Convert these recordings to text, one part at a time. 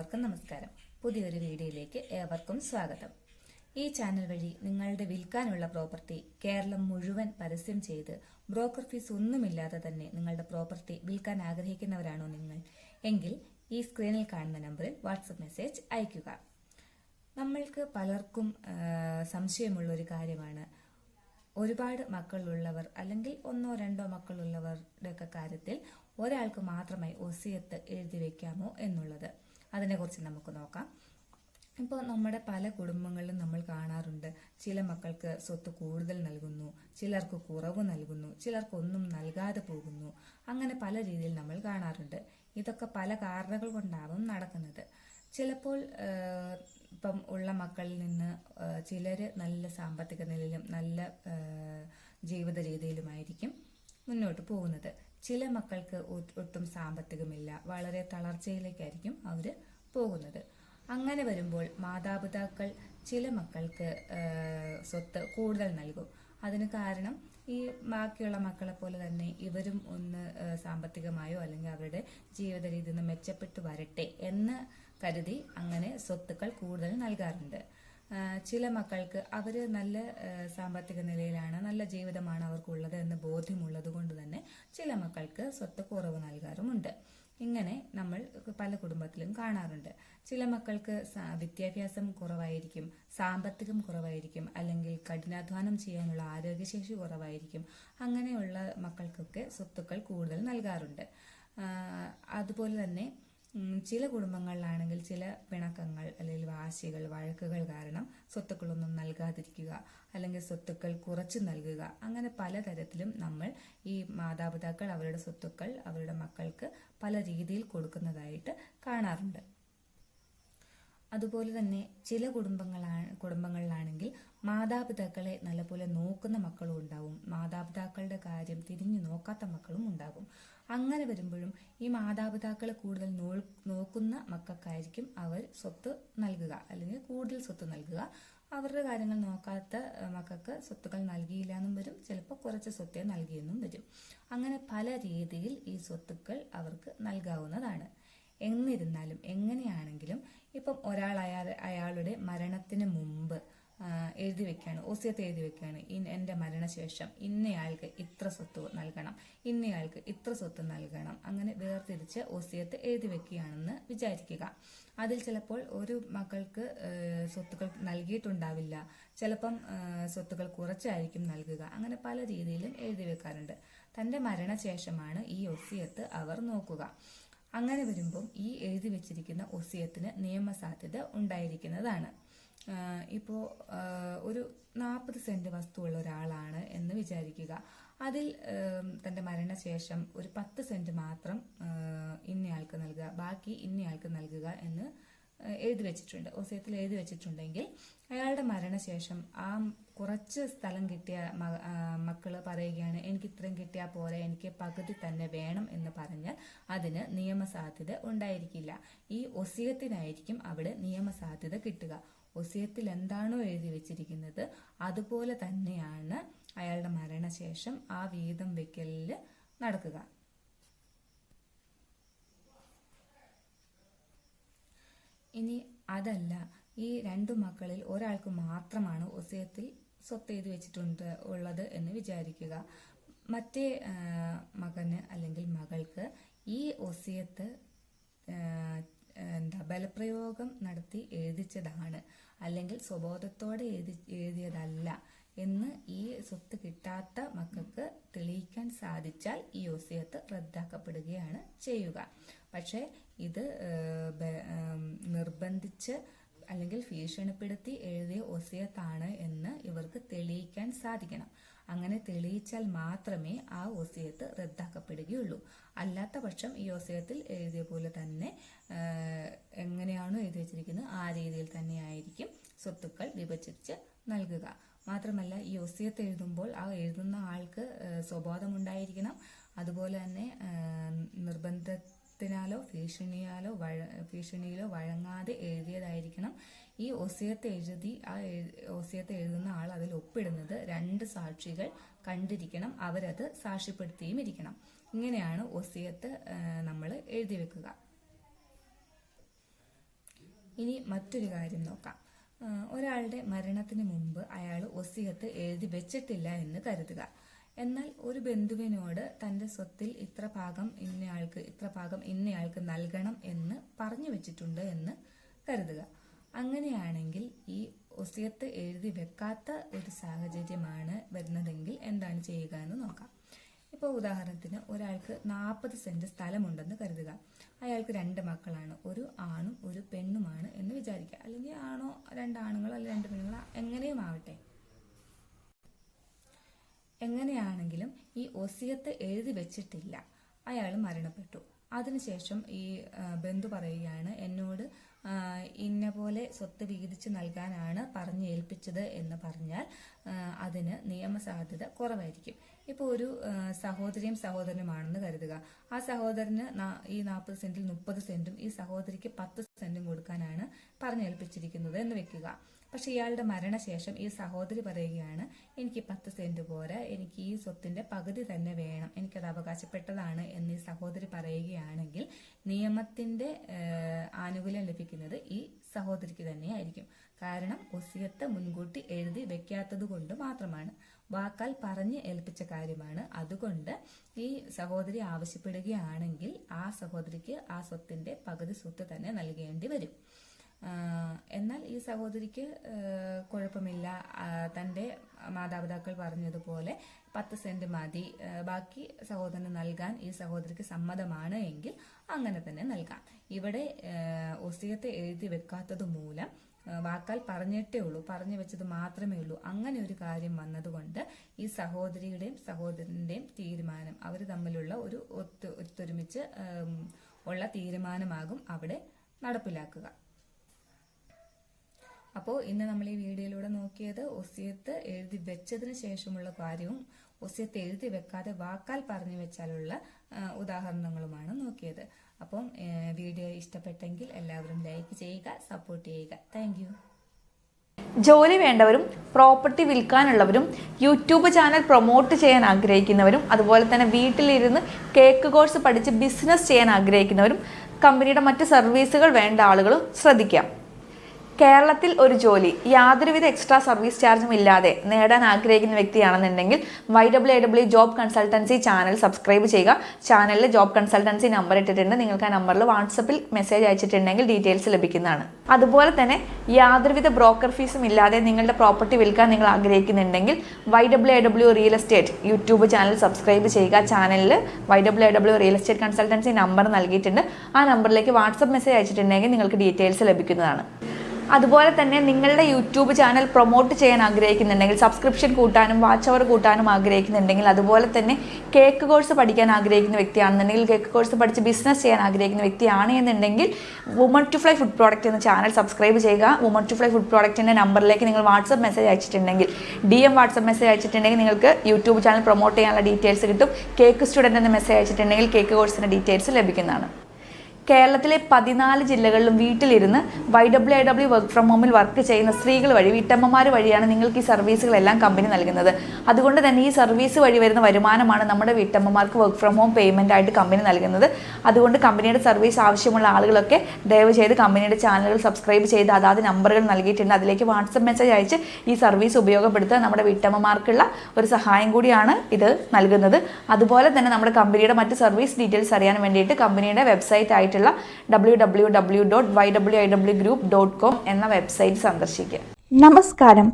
എല്ലാവർക്കും നമസ്കാരം. പുതിയൊരു വീഡിയോയിലേക്ക് ഏവർക്കും സ്വാഗതം. ഈ ചാനൽ വഴി നിങ്ങളുടെ വിൽക്കാനുള്ള പ്രോപ്പർട്ടി കേരളം മുഴുവൻ പരസ്യം ചെയ്ത് ബ്രോക്കർ ഫീസ് ഒന്നുമില്ലാതെ തന്നെ നിങ്ങളുടെ പ്രോപ്പർട്ടി വിൽക്കാൻ ആഗ്രഹിക്കുന്നവരാണോ നിങ്ങൾ? എങ്കിൽ ഈ സ്ക്രീനിൽ കാണുന്ന നമ്പറിൽ വാട്സപ്പ് മെസ്സേജ് അയയ്ക്കുക. നമ്മൾക്ക് പലർക്കും സംശയമുള്ള ഒരു കാര്യമാണ്. ഒരുപാട് മക്കളുള്ളവർ അല്ലെങ്കിൽ ഒന്നോ രണ്ടോ മക്കളുള്ളവരുടെ ഒക്കെ കാര്യത്തിൽ ഒരാൾക്ക് മാത്രമായി ഒസിയത്ത് എഴുതി വെക്കാമോ എന്നുള്ളത്. അതിനെക്കുറിച്ച് നമുക്ക് നോക്കാം. ഇപ്പോൾ നമ്മുടെ പല കുടുംബങ്ങളിലും നമ്മൾ കാണാറുണ്ട്. ചില മക്കൾക്ക് സ്വത്ത് കൂടുതൽ നൽകുന്നു ചിലർക്ക് കുറവ് നൽകുന്നു ചിലർക്കൊന്നും നൽകാതെ പോകുന്നു. അങ്ങനെ പല രീതിയിൽ നമ്മൾ കാണാറുണ്ട്. ഇതൊക്കെ പല കാരണങ്ങൾ കൊണ്ടാവും നടക്കുന്നത്. ചിലപ്പോൾ ഇപ്പം ഉള്ള മക്കളിൽ നിന്ന് ചിലർ നല്ല സാമ്പത്തിക നിലയിലും നല്ല ജീവിത രീതിയിലുമായിരിക്കും മുന്നോട്ട് പോകുന്നത്. ചില മക്കൾക്ക് ഒട്ടും സാമ്പത്തികമില്ല. വളരെ തളർച്ചയിലേക്കായിരിക്കും അവർ പോകുന്നത്. അങ്ങനെ വരുമ്പോൾ മാതാപിതാക്കൾ ചില മക്കൾക്ക് സ്വത്ത് കൂടുതൽ നൽകും. അതിന് കാരണം ഈ ബാക്കിയുള്ള മക്കളെ പോലെ തന്നെ ഇവരും ഒന്ന് സാമ്പത്തികമായോ അല്ലെങ്കിൽ അവരുടെ ജീവിത രീതി ഒന്ന് മെച്ചപ്പെട്ടു വരട്ടെ എന്ന് കരുതി അങ്ങനെ സ്വത്തുക്കൾ കൂടുതൽ നൽകാറുണ്ട്. ചില മക്കൾക്ക് അവർ നല്ല സാമ്പത്തിക നിലയിലാണ് നല്ല ജീവിതമാണ് അവർക്കുള്ളത് എന്ന് ബോധ്യമുള്ളത് കൊണ്ട് തന്നെ ചില മക്കൾക്ക് സ്വത്ത് കുറവ് നൽകാറുമുണ്ട്. ഇങ്ങനെ നമ്മൾ പല കുടുംബത്തിലും കാണാറുണ്ട്. ചില മക്കൾക്ക് വിദ്യാഭ്യാസം കുറവായിരിക്കും സാമ്പത്തികം കുറവായിരിക്കും അല്ലെങ്കിൽ കഠിനാധ്വാനം ചെയ്യാനുള്ള ആരോഗ്യശേഷി കുറവായിരിക്കും അങ്ങനെയുള്ള മക്കൾക്കൊക്കെ സ്വത്തുക്കൾ കൂടുതൽ നൽകാറുണ്ട്. അതുപോലെ തന്നെ ചില കുടുംബങ്ങളിലാണെങ്കിൽ ചില പിണക്കങ്ങൾ അല്ലെങ്കിൽ വാശികൾ വഴക്കുകൾ കാരണം സ്വത്തുക്കളൊന്നും നൽകാതിരിക്കുക അല്ലെങ്കിൽ സ്വത്തുക്കൾ കുറച്ച് നൽകുക. അങ്ങനെ പലതരത്തിലും നമ്മൾ ഈ മാതാപിതാക്കൾ അവരുടെ സ്വത്തുക്കൾ അവരുടെ മക്കൾക്ക് പല രീതിയിൽ കൊടുക്കുന്നതായിട്ട് കാണാറുണ്ട്. അതുപോലെ തന്നെ ചില കുടുംബങ്ങളാണ് കുടുംബങ്ങളിലാണെങ്കിൽ മാതാപിതാക്കളെ നല്ലപോലെ നോക്കുന്ന മക്കളും ഉണ്ടാവും. മാതാപിതാക്കളുടെ കാര്യം തിരിഞ്ഞു നോക്കാത്ത മക്കളും ഉണ്ടാകും. അങ്ങനെ വരുമ്പോഴും ഈ മാതാപിതാക്കളെ കൂടുതൽ നോക്കുന്ന മക്കൾക്കായിരിക്കും അവർ സ്വത്ത് നൽകുക. അല്ലെങ്കിൽ കൂടുതൽ സ്വത്ത് നൽകുക. അവരുടെ കാര്യങ്ങൾ നോക്കാത്ത മക്കൾക്ക് സ്വത്തുക്കൾ നൽകിയില്ല എന്നും വരും. ചിലപ്പോൾ കുറച്ച് സ്വത്തേ നൽകിയെന്നും വരും. അങ്ങനെ പല രീതിയിൽ ഈ സ്വത്തുക്കൾ അവർക്ക് നൽകാവുന്നതാണ്. എന്നിരുന്നാലും എങ്ങനെയാണെങ്കിലും ഇപ്പം ഒരാൾ അയാളുടെ മരണത്തിന് മുമ്പ് എഴുതി വെക്കുകയാണ് ഓസ്യത്ത് എഴുതി വെക്കുകയാണ് ഇൻ എന്റെ മരണശേഷം ഇന്നയാൾക്ക് ഇത്ര സ്വത്ത് നൽകണം ഇന്നയാൾക്ക് ഇത്ര സ്വത്ത് നൽകണം. അങ്ങനെ വേർതിരിച്ച് ഓസ്യത്ത് എഴുതി വെക്കുകയാണെന്ന് വിചാരിക്കുക. അതിൽ ചിലപ്പോൾ ഒരു മക്കൾക്ക് സ്വത്തുക്കൾ നൽകിയിട്ടുണ്ടാവില്ല. ചിലപ്പം സ്വത്തുക്കൾ കുറച്ചായിരിക്കും നൽകുക. അങ്ങനെ പല രീതിയിലും എഴുതി വെക്കാറുണ്ട്. തന്റെ മരണശേഷമാണ് ഈ ഒസിയത്ത് അവർ നോക്കുക. അങ്ങനെ വരുമ്പം ഈ എഴുതി വെച്ചിരിക്കുന്ന ഒസിയത്തിന് നിയമസാധ്യത ഉണ്ടായിരിക്കുന്നതാണ്. ആഹ് ഇപ്പോ ഒരു നാൽപ്പത് സെന്റ് വസ്തുവുള്ള ഒരാളാണ് എന്ന് വിചാരിക്കുക. അതിൽ തന്റെ മരണശേഷം ഒരു പത്ത് സെന്റ് മാത്രം ഇന്നയാൾക്ക് നൽകുക ബാക്കി ഇന്നയാൾക്ക് നൽകുക എന്ന് എഴുതി വെച്ചിട്ടുണ്ട്. ഒസിയത്തിൽ എഴുതി വെച്ചിട്ടുണ്ടെങ്കിൽ അയാളുടെ മരണശേഷം ആ കുറച്ച് സ്ഥലം കിട്ടിയ മക്കൾ പറയുകയാണ് എനിക്ക് ഇത്രയും കിട്ടിയാൽ പോരെ എനിക്ക് പകുതി തന്നെ വേണം എന്ന് പറഞ്ഞാൽ അതിന് നിയമസാധ്യത ഉണ്ടായിരിക്കില്ല. ഈ ഒസിയത്തിനായിരിക്കും അവിടെ നിയമസാധ്യത കിട്ടുക. ഒസിയത്തിൽ എന്താണോ എഴുതി വെച്ചിരിക്കുന്നത് അതുപോലെ തന്നെയാണ് അയാളുടെ മരണശേഷം ആ വീതം വെക്കലിൽ നടക്കുക. ഇനി അതല്ല ഈ രണ്ടു മക്കളിൽ ഒരാൾക്ക് മാത്രമാണ് ഒസിയത്തിൽ സ്വത്ത് എഴുതി വെച്ചിട്ടുണ്ട് ഉള്ളത് എന്ന് വിചാരിക്കുക. മറ്റേ മകന് അല്ലെങ്കിൽ മകൾക്ക് ഈ ഒസിയത്ത് എന്താ ബലപ്രയോഗം നടത്തി എഴുതിച്ചതാണ്. അല്ലെങ്കിൽ സ്വബോധത്തോടെ എഴുതി എഴുതിയതല്ല എന്ന് ഈ സ്വത്ത് കിട്ടാത്ത മക്കൾക്ക് തെളിയിക്കാൻ സാധിച്ചാൽ ഈ ഒസിയത്ത് റദ്ദാക്കപ്പെടുകയാണ് ചെയ്യുക. പക്ഷേ ഇത് നിർബന്ധിച്ച് അല്ലെങ്കിൽ ഭീഷണിപ്പെടുത്തി എഴുതിയ ഒസിയത്താണ് എന്ന് ഇവർക്ക് തെളിയിക്കാൻ സാധിക്കണം. അങ്ങനെ തെളിയിച്ചാൽ മാത്രമേ ആ ഒസിയത്ത് റദ്ദാക്കപ്പെടുകയുള്ളൂ. അല്ലാത്ത പക്ഷം ഈ ഒസിയത്തിൽ എഴുതിയ പോലെ തന്നെ എങ്ങനെയാണോ എഴുതി വെച്ചിരിക്കുന്നത് ആ രീതിയിൽ തന്നെയായിരിക്കും സ്വത്തുക്കൾ വിഭജിച്ച് നൽകുക. മാത്രമല്ല ഈ ഒസിയത്ത് എഴുതുമ്പോൾ ആ എഴുതുന്ന ആൾക്ക് സ്വബോധമുണ്ടായിരിക്കണം. അതുപോലെ തന്നെ ഏഹ്, നിർബന്ധത്തിനാലോ ഭീഷണിയാലോ വഴ ഭീഷണിയിലോ വഴങ്ങാതെ എഴുതിയതായിരിക്കണം. ഈ ഒസിയത്ത് എഴുതി ആ ഒസിയത്ത് എഴുതുന്ന ആൾ അതിൽ ഒപ്പിടുന്നത് രണ്ട് സാക്ഷികൾ കണ്ടിരിക്കണം അവരത് സാക്ഷ്യപ്പെടുത്തിയും ഇരിക്കണം. ഇങ്ങനെയാണ് ഒസിയത്ത് നമ്മൾ എഴുതി വെക്കുക. ഇനി മറ്റൊരു കാര്യം നോക്കാം. ഒരാളുടെ മരണത്തിന് മുമ്പ് അയാൾ ഒസിയത്ത് എഴുതി വെച്ചിട്ടില്ല എന്ന് കരുതുക. എന്നാൽ ഒരു ബന്ധുവിനോട് തന്റെ സ്വത്തിൽ ഇത്ര ഭാഗം ഇന്നയാൾക്ക് ഇത്ര ഭാഗം ഇന്നയാൾക്ക് നൽകണം എന്ന് പറഞ്ഞു വെച്ചിട്ടുണ്ട് എന്ന് കരുതുക. അങ്ങനെയാണെങ്കിൽ ഈ ഒസിയത്ത് എഴുതി വെക്കാത്ത ഒരു സാഹചര്യമാണ് വരുന്നതെങ്കിൽ എന്താണ് ചെയ്യുക എന്ന് നോക്കാം. ഇപ്പോൾ ഉദാഹരണത്തിന് ഒരാൾക്ക് നാൽപ്പത് സെന്റ് സ്ഥലമുണ്ടെന്ന് കരുതുക. അയാൾക്ക് രണ്ട് മക്കളാണ്. ഒരു ആണും ഒരു പെണ്ണുമാണ് എന്ന് വിചാരിക്കുക. അല്ലെങ്കിൽ ആണോ രണ്ടാണുങ്ങളോ അല്ലെങ്കിൽ രണ്ട് പെണ്ണുങ്ങളോ എങ്ങനെയും ആവട്ടെ. എങ്ങനെയാണെങ്കിലും ഈ ഒസിയത്ത് എഴുതി വെച്ചിട്ടില്ല. അയാൾ മരണപ്പെട്ടു. അതിനുശേഷം ഈ ബന്ധു പറയുകയാണ് എന്നോട് ഇന്ന പോലെ സ്വത്ത് വീതിച്ച് നൽകാനാണ് പറഞ്ഞു ഏൽപ്പിച്ചത് എന്ന് പറഞ്ഞാൽ അതിന് നിയമസാധ്യത കുറവായിരിക്കും. ഇപ്പോൾ ഒരു സഹോദരിയും സഹോദരനുമാണെന്ന് കരുതുക. ആ സഹോദരന് ഈ നാൽപ്പത് സെന്റിൽ മുപ്പത് സെന്റും ഈ സഹോദരിക്ക് പത്ത് സെന്റും കൊടുക്കാനാണ് പറഞ്ഞേൽപ്പിച്ചിരിക്കുന്നത് എന്ന് വെക്കുക. പക്ഷെ ഇയാളുടെ മരണശേഷം ഈ സഹോദരി പറയുകയാണ് എനിക്ക് പത്ത് സെന്റ് പോരാ എനിക്ക് ഈ സ്വത്തിന്റെ പകുതി തന്നെ വേണം എനിക്കത് അവകാശപ്പെട്ടതാണ് എന്ന് ഈ സഹോദരി പറയുകയാണെങ്കിൽ നിയമത്തിന്റെ ആനുകൂല്യം ലഭിക്കുന്നത് ഈ സഹോദരിക്ക് തന്നെയായിരിക്കും. കാരണം ഒസിയത്ത് മുൻകൂട്ടി എഴുതി വെക്കാത്തത് കൊണ്ട് മാത്രമാണ്. വാക്കാൽ പറഞ്ഞ് ഏൽപ്പിച്ച കാര്യമാണ്. അതുകൊണ്ട് ഈ സഹോദരി ആവശ്യപ്പെടുകയാണെങ്കിൽ ആ സഹോദരിക്ക് ആ സ്വത്തിന്റെ പകുതി സ്വത്ത് തന്നെ നൽകേണ്ടി വരും. എന്നാൽ ഈ സഹോദരിക്ക് കുഴപ്പമില്ല. തന്റെ മാതാപിതാക്കൾ പറഞ്ഞതുപോലെ പത്ത് സെന്റ് മതി. ബാക്കി സഹോദരന് നൽകാൻ ഈ സഹോദരിക്ക് സമ്മതമാണ് എങ്കിൽ അങ്ങനെ തന്നെ നൽകാം. ഇവിടെ ഒസിയത്തെ എഴുതി വെക്കാത്തത് മൂലം വാക്കാൽ പറഞ്ഞിട്ടേ ഉള്ളൂ. പറഞ്ഞു വെച്ചത് മാത്രമേ ഉള്ളൂ. അങ്ങനെ ഒരു കാര്യം വന്നതുകൊണ്ട് ഈ സഹോദരിയുടെയും സഹോദരന്റെയും തീരുമാനം അവർ തമ്മിലുള്ള ഒരു ഒത്തു ഒത്തൊരുമിച്ച് ഉള്ള തീരുമാനമാകും അവിടെ നടപ്പിലാക്കുക. അപ്പോൾ ഇന്ന് നമ്മൾ ഈ വീഡിയോയിലൂടെ നോക്കിയത് ഒസിയത്ത് എഴുതി വെച്ചതിന് ശേഷമുള്ള കാര്യവും ഒസിയത്ത് എഴുതി വെക്കാതെ വാക്കാൽ പറഞ്ഞു വെച്ചാലുള്ള ഉദാഹരണങ്ങളുമാണ് നോക്കിയത്. അപ്പം വീഡിയോ ഇഷ്ടപ്പെട്ടെങ്കിൽ എല്ലാവരും ലൈക്ക് ചെയ്യുക സപ്പോർട്ട് ചെയ്യുക. താങ്ക് ജോലി വേണ്ടവരും പ്രോപ്പർട്ടി വിൽക്കാനുള്ളവരും യൂട്യൂബ് ചാനൽ പ്രൊമോട്ട് ചെയ്യാൻ ആഗ്രഹിക്കുന്നവരും അതുപോലെ തന്നെ വീട്ടിലിരുന്ന് കേക്ക് കോഴ്സ് പഠിച്ച് ബിസിനസ് ചെയ്യാൻ ആഗ്രഹിക്കുന്നവരും കമ്പനിയുടെ മറ്റ് സർവീസുകൾ വേണ്ട ആളുകളും ശ്രദ്ധിക്കാം. കേരളത്തിൽ ഒരു ജോലി യാതൊരുവിധ എക്സ്ട്രാ സർവീസ് ചാർജും ഇല്ലാതെ നേടാൻ ആഗ്രഹിക്കുന്ന വ്യക്തിയാണെന്നുണ്ടെങ്കിൽ Y W A W job consultancy channel subscribe ചെയ്യുക. ചാനലിൽ ജോബ് കൺസൾട്ടൻസി നമ്പർ ഇട്ടിട്ടുണ്ട്. നിങ്ങൾക്ക് ആ നമ്പറിൽ വാട്സപ്പിൽ മെസ്സേജ് അയച്ചിട്ടുണ്ടെങ്കിൽ ഡീറ്റെയിൽസ് ലഭിക്കുന്നതാണ്. അതുപോലെ തന്നെ യാതൊരുവിധ ബ്രോക്കർ ഫീസും ഇല്ലാതെ നിങ്ങളുടെ പ്രോപ്പർട്ടി വിൽക്കാൻ നിങ്ങൾ ആഗ്രഹിക്കുന്നുണ്ടെങ്കിൽ Y W A W real estate YouTube channel subscribe ചെയ്യുക. ചാനലിൽ Y W A W real estate consultancy number നൽകിയിട്ടുണ്ട്. ആ നമ്പറിലേക്ക് വാട്സപ്പ് മെസ്സേജ് അയച്ചിട്ടുണ്ടെങ്കിൽ നിങ്ങൾക്ക് ഡീറ്റെയിൽസ് ലഭിക്കുന്നതാണ്. അതുപോലെ തന്നെ നിങ്ങളുടെ യൂട്യൂബ് ചാനൽ പ്രൊമോട്ട് ചെയ്യാൻ ആഗ്രഹിക്കുന്നുണ്ടെങ്കിൽ സബ്സ്ക്രിപ്ഷൻ കൂട്ടാനും വാച്ച് അവർ കൂട്ടാനും ആഗ്രഹിക്കുന്നുണ്ടെങ്കിൽ അതുപോലെ തന്നെ കേക്ക് കോഴ്സ് പഠിക്കാൻ ആഗ്രഹിക്കുന്ന വ്യക്തിയാണെന്നുണ്ടെങ്കിൽ കേക്ക് കോഴ്സ് പഠിച്ച് ബിസിനസ് ചെയ്യാൻ ആഗ്രഹിക്കുന്ന വ്യക്തിയാണ് എന്നുണ്ടെങ്കിൽ woman to fly food product എന്ന ചാനൽ സബ്സ്ക്രൈബ് ചെയ്യുക. വുമൺ ടു ഫ്ലൈ ഫുഡ് പ്രോഡക്റ്റിന്റെ നമ്പറിലേക്ക് നിങ്ങൾ വാട്സപ്പ് മെസ്സേജ് അയച്ചിട്ടുണ്ടെങ്കിൽ ഡി എം വാട്സപ്പ് മെസ്സേജ് അയച്ചിട്ടുണ്ടെങ്കിൽ നിങ്ങൾക്ക് യൂട്യൂബ് ചാനൽ പ്രൊമോട്ട് ചെയ്യാനുള്ള ഡീറ്റെയിൽസ് കിട്ടും. കേക്ക് സ്റ്റുഡന്റ് എന്ന മെസ്സേജ് അയച്ചിട്ടുണ്ടെങ്കിൽ കേക്ക് കോഴ്സിന്റെ ഡീറ്റെയിൽസ് ലഭിക്കുന്നതാണ്. കേരളത്തിലെ പതിനാല് ജില്ലകളിലും വീട്ടിലിരുന്ന് Y W I W work from ഹോമിൽ വർക്ക് ചെയ്യുന്ന സ്ത്രീകൾ വഴി വീട്ടമ്മമാർ വഴിയാണ് നിങ്ങൾക്ക് ഈ സർവീസുകളെല്ലാം കമ്പനി നൽകുന്നത്. അതുകൊണ്ട് തന്നെ ഈ സർവീസ് വഴി വരുന്ന വരുമാനമാണ് നമ്മുടെ വീട്ടമ്മമാർക്ക് വർക്ക് ഫ്രം ഹോം പേയ്മെന്റ് ആയിട്ട് കമ്പനി നൽകുന്നത്. അതുകൊണ്ട് കമ്പനിയുടെ സർവീസ് ആവശ്യമുള്ള ആളുകളൊക്കെ ദയവ് ചെയ്ത് കമ്പനിയുടെ ചാനലുകൾ സബ്സ്ക്രൈബ് ചെയ്ത് അതാത് നമ്പറുകൾ നൽകിയിട്ടുണ്ട്. അതിലേക്ക് വാട്സപ്പ് മെസ്സേജ് അയച്ച് ഈ സർവീസ് ഉപയോഗപ്പെടുത്തുക നമ്മുടെ വീട്ടമ്മമാർക്കുള്ള ഒരു സഹായം കൂടിയാണ് ഇത് നൽകുന്നത്. അതുപോലെ തന്നെ നമ്മുടെ കമ്പനിയുടെ മറ്റ് സർവീസ് ഡീറ്റെയിൽസ് അറിയാൻ വേണ്ടിയിട്ട് കമ്പനിയുടെ വെബ്സൈറ്റ് ആയിട്ടുള്ള W W W dot Y W I W group dot com എന്ന വെബ്സൈറ്റ് സന്ദർശിക്കുക. നമസ്കാരം.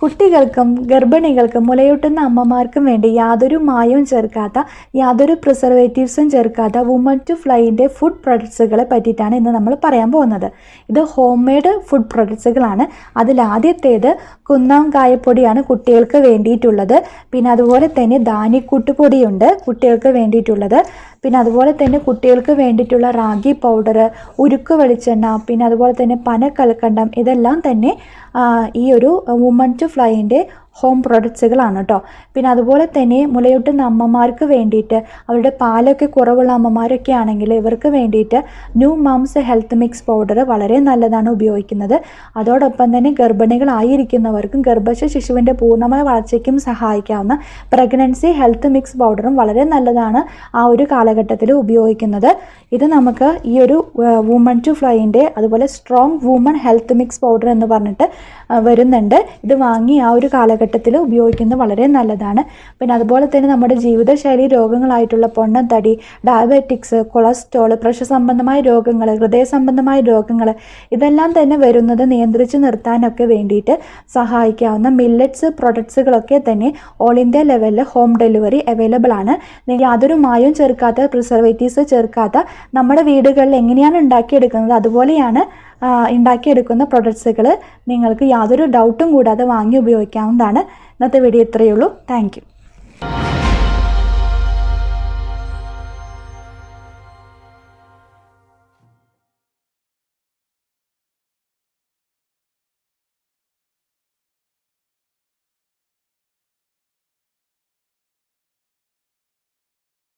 കുട്ടികൾക്കും ഗർഭിണികൾക്കും മുലയൂട്ടുന്ന അമ്മമാർക്കും വേണ്ടി യാതൊരു മായവും ചേർക്കാത്ത യാതൊരു പ്രിസർവേറ്റീവ്സും ചേർക്കാത്ത വുമൺ ടു ഫ്ലൈന്റെ ഫുഡ് പ്രൊഡക്ട്സുകളെ പറ്റിയിട്ടാണ് ഇന്ന് നമ്മൾ പറയാൻ പോകുന്നത്. ഇത് ഹോം മെയ്ഡ് ഫുഡ് പ്രൊഡക്ട്സുകളാണ് അതിലാദ്യത്തേത് കുന്നാം കായപ്പൊടിയാണ് കുട്ടികൾക്ക് വേണ്ടിയിട്ടുള്ളത്. പിന്നെ അതുപോലെ തന്നെ ധാന്യക്കൂട്ടുപൊടിയുണ്ട് കുട്ടികൾക്ക് വേണ്ടിയിട്ടുള്ളത്. പിന്നെ അതുപോലെ തന്നെ കുട്ടികൾക്ക് വേണ്ടിയിട്ടുള്ള റാഗി പൗഡർ ഉരുക്ക് വെളിച്ചെണ്ണ പിന്നെ അതുപോലെ തന്നെ പനക്കൽക്കണ്ടം ഇതെല്ലാം തന്നെ ഈ ഒരു വുമൺ ടു ഫ്ലൈന്റെ ഹോം പ്രൊഡക്ട്സുകളാണ് കേട്ടോ പിന്നെ അതുപോലെ തന്നെ മുലയൂട്ടുന്ന അമ്മമാർക്ക് വേണ്ടിയിട്ട് അവരുടെ പാലൊക്കെ കുറവുള്ള അമ്മമാരൊക്കെ ആണെങ്കിൽ ഇവർക്ക് വേണ്ടിയിട്ട് new moms health mix powder വളരെ നല്ലതാണ് ഉപയോഗിക്കുന്നത്. അതോടൊപ്പം തന്നെ ഗർഭിണികളായിരിക്കുന്നവർക്കും ഗർഭശ ശിശുവിന്റെ പൂർണമായ വളർച്ചയ്ക്കും സഹായിക്കാവുന്ന പ്രഗ്നൻസി ഹെൽത്ത് മിക്സ് പൗഡറും വളരെ നല്ലതാണ് ആ ഒരു കാലഘട്ടത്തിൽ ഉപയോഗിക്കുന്നത്. ഇത് നമുക്ക് ഈ ഒരു വുമൺ ടു ഫ്ലൈന്റെ അതുപോലെ strong woman health mix powder എന്ന് പറഞ്ഞിട്ട് വരുന്നുണ്ട്. ഇത് വാങ്ങി ആ ഒരു കാലഘട്ടത്തിൽ ഉപയോഗിക്കുന്നത് വളരെ നല്ലതാണ്. പിന്നെ അതുപോലെ തന്നെ നമ്മുടെ ജീവിതശൈലി രോഗങ്ങളായിട്ടുള്ള പൊണ്ണത്തടി ഡയബറ്റിക്സ് കൊളസ്ട്രോൾ പ്രഷർ സംബന്ധമായ രോഗങ്ങൾ ഹൃദയ സംബന്ധമായ രോഗങ്ങൾ ഇതെല്ലാം തന്നെ വരുന്നത് നിയന്ത്രിച്ച് നിർത്താനൊക്കെ വേണ്ടിയിട്ട് സഹായിക്കാവുന്ന മില്ലറ്റ്സ് പ്രൊഡക്ട്സുകളൊക്കെ തന്നെ ഓൾ ഇന്ത്യ ലെവലിൽ ഹോം ഡെലിവറി അവൈലബിൾ ആണ്. യാതൊരു മായവും ചേർക്കാത്ത പ്രിസർവേറ്റീവ്സ് ചേർക്കാത്ത നമ്മുടെ വീടുകളിൽ എങ്ങനെയാണ് ഉണ്ടാക്കിയെടുക്കുന്നത്? അതുപോലെയാണ് ഉണ്ടാക്കിയെടുക്കുന്ന പ്രൊഡക്ട്സുകൾ നിങ്ങൾക്ക് യാതൊരു ഡൗട്ടും കൂടാതെ വാങ്ങി ഉപയോഗിക്കാവുന്നതാണ്. ഇന്നത്തെ വീഡിയോ ഇത്രയേ ഉള്ളൂ. താങ്ക്